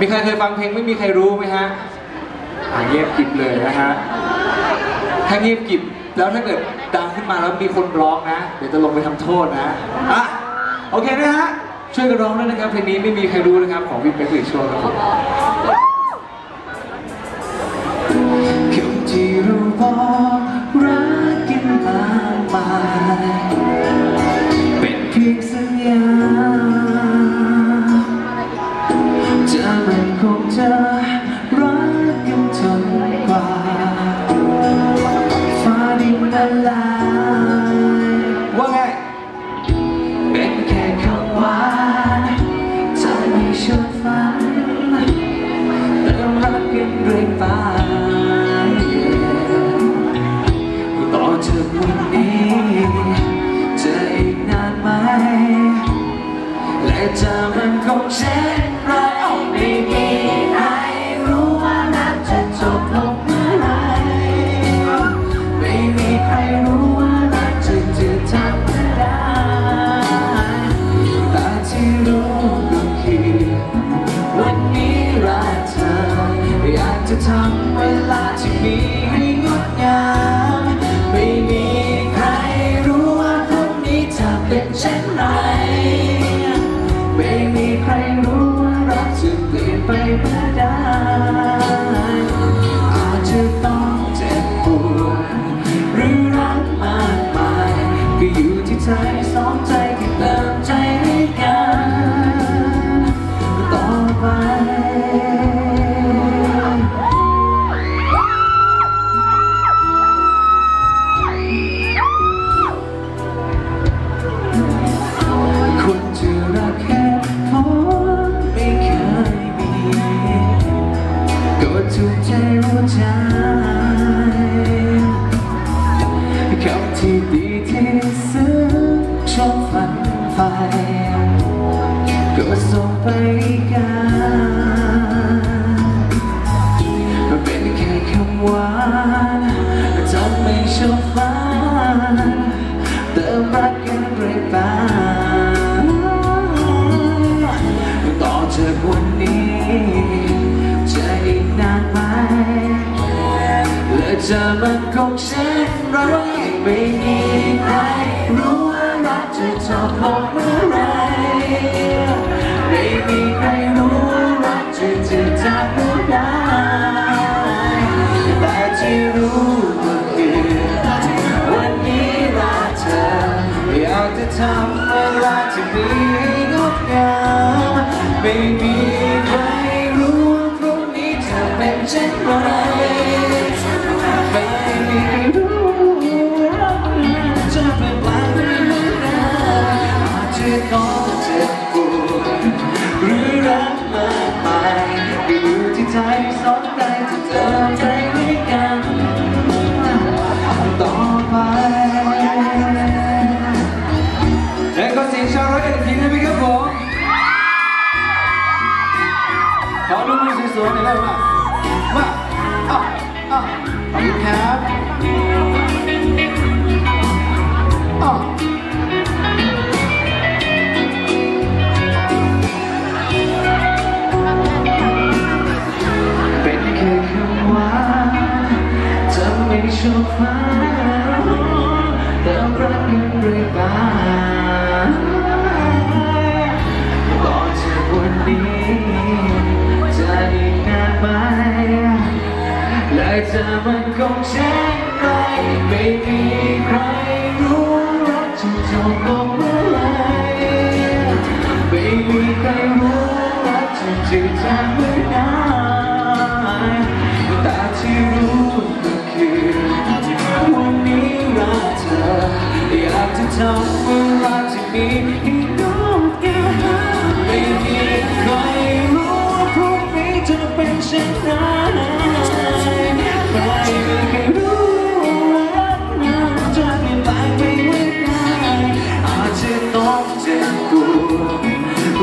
มีใครเคยฟังเพลงไม่มีใครรู้ไหมฮะอ่าเงียบกิบเลยนะฮะ ถ้าเงียบกิบแล้วถ้าเกิดดังขึ้นมาแล้วมีคนร้องนะ เดี๋ยวจะลงไปทำโทษนะอะโอเคนะฮะ ช่วยกันร้องด้วยนะครับเพลงนี้ไม่มีใครรู้นะครับของวินเป็นสิช่วยครับผม คงจะรักกันจนกว่าฟ้าดินละลายว่าไงเป็นแค่คำหวานจะไม่ชวนฝันเติมรักกันเรื่อยไปต่อจากวันนี้จะอีกนานไหมและจะมันคงเช่นไร จะทำเวลาที่มีให้งดงามไม่มีใครรู้ว่าพรุ่งนี้จะเป็นเช่นไร ไม่มีใครรู้ว่ารักจะเปลี่ยนไปเมื่อใดอาจจะต้องเจ็บปวดหรือรักมากมายก็อยู่ที่ใจสองใจ และจะมันคงเช่นไรไม่มีใครรู้ว่ารักจะจบลงเมื่อไรไม่มีใครรู้ว่ารักจะจะจากเมื่อใดแต่ที่รู้ก็คือวันนี้รักเธออยากจะทำเวลาที่มีให้งดงามไม่มีใครรู้ว่าพรุ่งนี้จะเป็นเช่นไร อาจจะต้องเจ็บปวดหรือรักมากมายก็อยู่ที่ใจสองใจจะเติมใจให้กันต่อไปและก็เสียงชาวร้อยเอ็ดอีกทีได้ไหมครับผมขอดูมือสวยๆหน่อยได้ไหมมาอะอะขอบคุณครับ ชอบฟ้าแต่รักกันเรื่อยไปต่อจากวันนี้จะอีกนานไหมและจะมันคงเช่นไรไม่มีใครรู้รักจะจบลงเมื่อไหรไม่มีใครรู้รักจะจืดจาง ทำเวลาที่มีให้งดงามไม่มีใครรู้ว่าพรุ่งนี้จะเป็นเช่นไรใครไม่เคยรู้ว่ารักนั้นจะเปลี่ยนแปลงไปเมื่อใดอาจจะต้องเจ็บปวด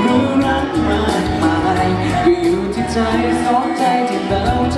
หรือรักมากมายก็อยู่ที่ใจสองใจที่เติมใจ